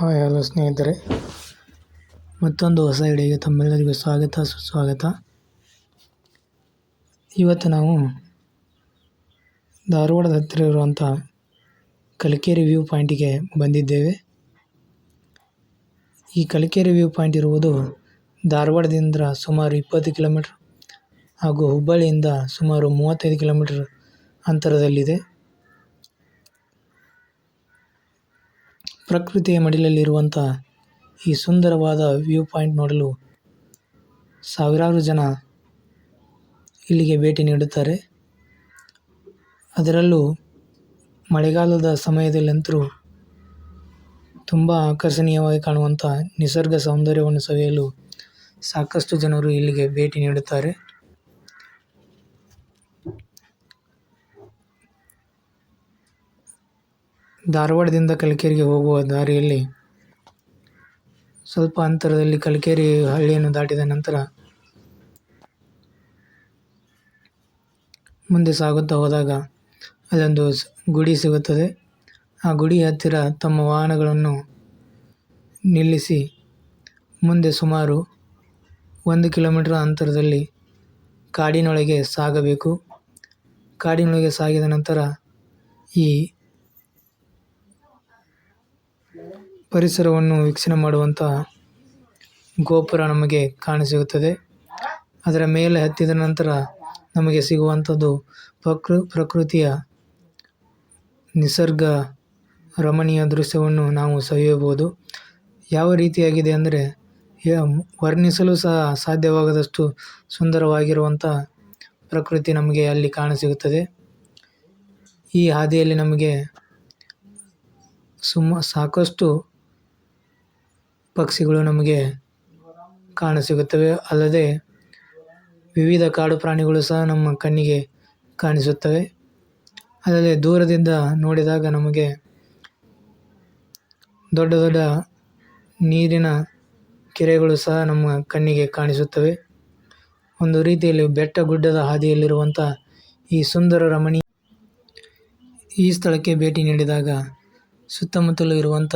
Hi hello ಸ್ನೇಹಿತರೆ. ಮತ್ತೊಂದು ಹೊಸ ವಿಡಿಯೋಗೆ ತಮ್ಮೆಲ್ಲರಿಗೂ ಸ್ವಾಗತ, ಸುಸ್ವಾಗತ. ಇವತ್ತು ನಾವು ಧಾರವಾಡದ ಹತ್ತಿರ ಇರುವಂಥ ಕಲಿಕೇರಿ ವ್ಯೂ ಪಾಯಿಂಟಿಗೆ ಬಂದಿದ್ದೇವೆ. ಈ ಕಲಿಕೇರಿ ವ್ಯೂ ಪಾಯಿಂಟ್ ಇರುವುದು ಧಾರವಾಡದಿಂದ ಸುಮಾರು ಇಪ್ಪತ್ತು ಕಿಲೋಮೀಟ್ರ್ ಹಾಗೂ ಹುಬ್ಬಳ್ಳಿಯಿಂದ ಸುಮಾರು ಮೂವತ್ತೈದು ಕಿಲೋಮೀಟ್ರ್ ಅಂತರದಲ್ಲಿದೆ. ಪ್ರಕೃತಿಯ ಮಡಿಲಲ್ಲಿರುವಂಥ ಈ ಸುಂದರವಾದ ವ್ಯೂ ಪಾಯಿಂಟ್ ನೋಡಲು ಸಾವಿರಾರು ಜನ ಇಲ್ಲಿಗೆ ಭೇಟಿ ನೀಡುತ್ತಾರೆ. ಅದರಲ್ಲೂ ಮಳೆಗಾಲದ ಸಮಯದಲ್ಲಂತೂ ತುಂಬ ಆಕರ್ಷಣೀಯವಾಗಿ ಕಾಣುವಂಥ ನಿಸರ್ಗ ಸೌಂದರ್ಯವನ್ನು ಸವಿಯಲು ಸಾಕಷ್ಟು ಜನರು ಇಲ್ಲಿಗೆ ಭೇಟಿ ನೀಡುತ್ತಾರೆ. ಧಾರವಾಡದಿಂದ ಕಲಿಕೇರಿಗೆ ಹೋಗುವ ದಾರಿಯಲ್ಲಿ ಸ್ವಲ್ಪ ಅಂತರದಲ್ಲಿ ಕಲಿಕೇರಿ ಹಳ್ಳಿಯನ್ನು ದಾಟಿದ ನಂತರ ಮುಂದೆ ಸಾಗುತ್ತಾ ಹೋದಾಗ ಅಲ್ಲೊಂದು ಗುಡಿ ಸಿಗುತ್ತದೆ. ಆ ಗುಡಿ ಹತ್ತಿರ ತಮ್ಮ ವಾಹನಗಳನ್ನು ನಿಲ್ಲಿಸಿ ಮುಂದೆ ಸುಮಾರು ಒಂದು ಕಿಲೋಮೀಟರ್ ಅಂತರದಲ್ಲಿ ಕಾಡಿನೊಳಗೆ ಸಾಗಬೇಕು. ಕಾಡಿನೊಳಗೆ ಸಾಗಿದ ನಂತರ ಈ ಪರಿಸರವನ್ನು ವೀಕ್ಷಣೆ ಮಾಡುವಂಥ ಗೋಪುರ ನಮಗೆ ಕಾಣಸಿಗುತ್ತದೆ. ಅದರ ಮೇಲೆ ಹತ್ತಿದ ನಂತರ ನಮಗೆ ಸಿಗುವಂಥದ್ದು ಪ್ರಕೃ ಪ್ರಕೃತಿಯ ನಿಸರ್ಗ ರಮಣೀಯ ದೃಶ್ಯವನ್ನು ನಾವು ಸವಿಯಬಹುದು. ಯಾವ ರೀತಿಯಾಗಿದೆ ಅಂದರೆ ವರ್ಣಿಸಲು ಸಹ ಸಾಧ್ಯವಾಗದಷ್ಟು ಸುಂದರವಾಗಿರುವಂಥ ಪ್ರಕೃತಿ ನಮಗೆ ಅಲ್ಲಿ ಕಾಣಸಿಗುತ್ತದೆ. ಈ ಹಾದಿಯಲ್ಲಿ ನಮಗೆ ಸುಮ್ಮ ಸಾಕಷ್ಟು ಪಕ್ಷಿಗಳು ನಮಗೆ ಕಾಣಸಿಗುತ್ತವೆ ಅಲ್ಲದೆ ವಿವಿಧ ಕಾಡು ಪ್ರಾಣಿಗಳು ಸಹ ನಮ್ಮ ಕಣ್ಣಿಗೆ ಕಾಣಿಸುತ್ತವೆ. ಅಲ್ಲದೆ ದೂರದಿಂದ ನೋಡಿದಾಗ ನಮಗೆ ದೊಡ್ಡ ದೊಡ್ಡ ನೀರಿನ ಕೆರೆಗಳು ಸಹ ನಮ್ಮ ಕಣ್ಣಿಗೆ ಕಾಣಿಸುತ್ತವೆ. ಒಂದು ರೀತಿಯಲ್ಲಿ ಬೆಟ್ಟ ಗುಡ್ಡದ ಹಾದಿಯಲ್ಲಿರುವಂಥ ಈ ಸುಂದರ ರಮಣೀಯ ಈ ಸ್ಥಳಕ್ಕೆ ಭೇಟಿ ನೀಡಿದಾಗ ಸುತ್ತಮುತ್ತಲು ಇರುವಂಥ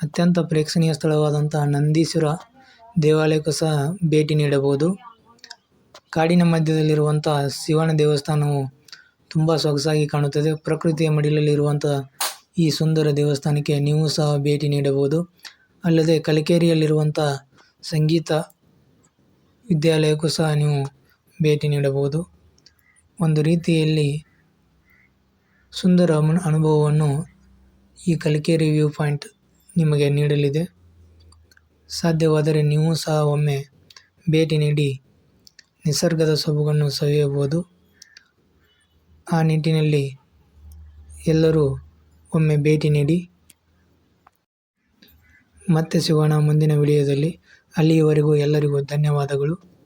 ಅತ್ಯಂತ ಪ್ರೇಕ್ಷಣೀಯ ಸ್ಥಳವಾದಂಥ ನಂದೀಶ್ವರ ದೇವಾಲಯಕ್ಕೂ ಸಹ ಭೇಟಿ ನೀಡಬಹುದು. ಕಾಡಿನ ಮಧ್ಯದಲ್ಲಿರುವಂಥ ಶಿವನ ದೇವಸ್ಥಾನವು ತುಂಬ ಸೊಗಸಾಗಿ ಕಾಣುತ್ತದೆ. ಪ್ರಕೃತಿಯ ಮಡಿಲಲ್ಲಿರುವಂಥ ಈ ಸುಂದರ ದೇವಸ್ಥಾನಕ್ಕೆ ನೀವು ಸಹ ಭೇಟಿ ನೀಡಬಹುದು. ಅಲ್ಲದೆ ಕಲಿಕೇರಿಯಲ್ಲಿರುವಂಥ ಸಂಗೀತ ವಿದ್ಯಾಲಯಕ್ಕೂ ಸಹ ನೀವು ಭೇಟಿ ನೀಡಬಹುದು. ಒಂದು ರೀತಿಯಲ್ಲಿ ಸುಂದರ ಅನುಭವವನ್ನು ಈ ಕಲಿಕೇರಿ ವ್ಯೂ ಪಾಯಿಂಟ್ ನಿಮಗೆ ನೀಡಲಿದೆ. ಸಾಧ್ಯವಾದರೆ ನೀವು ಸಹ ಒಮ್ಮೆ ಭೇಟಿ ನೀಡಿ. ನಿಸರ್ಗದ ಸೊಬಗನ್ನು ಸವಿಯಬಹುದು. ಆ ನಿಟ್ಟಿನಲ್ಲಿ ಎಲ್ಲರೂ ಒಮ್ಮೆ ಭೇಟಿ ನೀಡಿ. ಮತ್ತೆ ಸಿಗೋಣ ಮುಂದಿನ ವಿಡಿಯೋದಲ್ಲಿ. ಅಲ್ಲಿಯವರೆಗೂ ಎಲ್ಲರಿಗೂ ಧನ್ಯವಾದಗಳು.